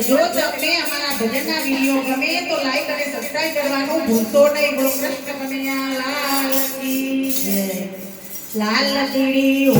જો તમને અમારા ભજનના વીડિયો ગમે તો લાઈક અને સબસ્ક્રાઇબ કરવાનું ભૂલશો નહીં. બોલો કૃષ્ણ કનૈયા લાલ કી જય લાલ પીળી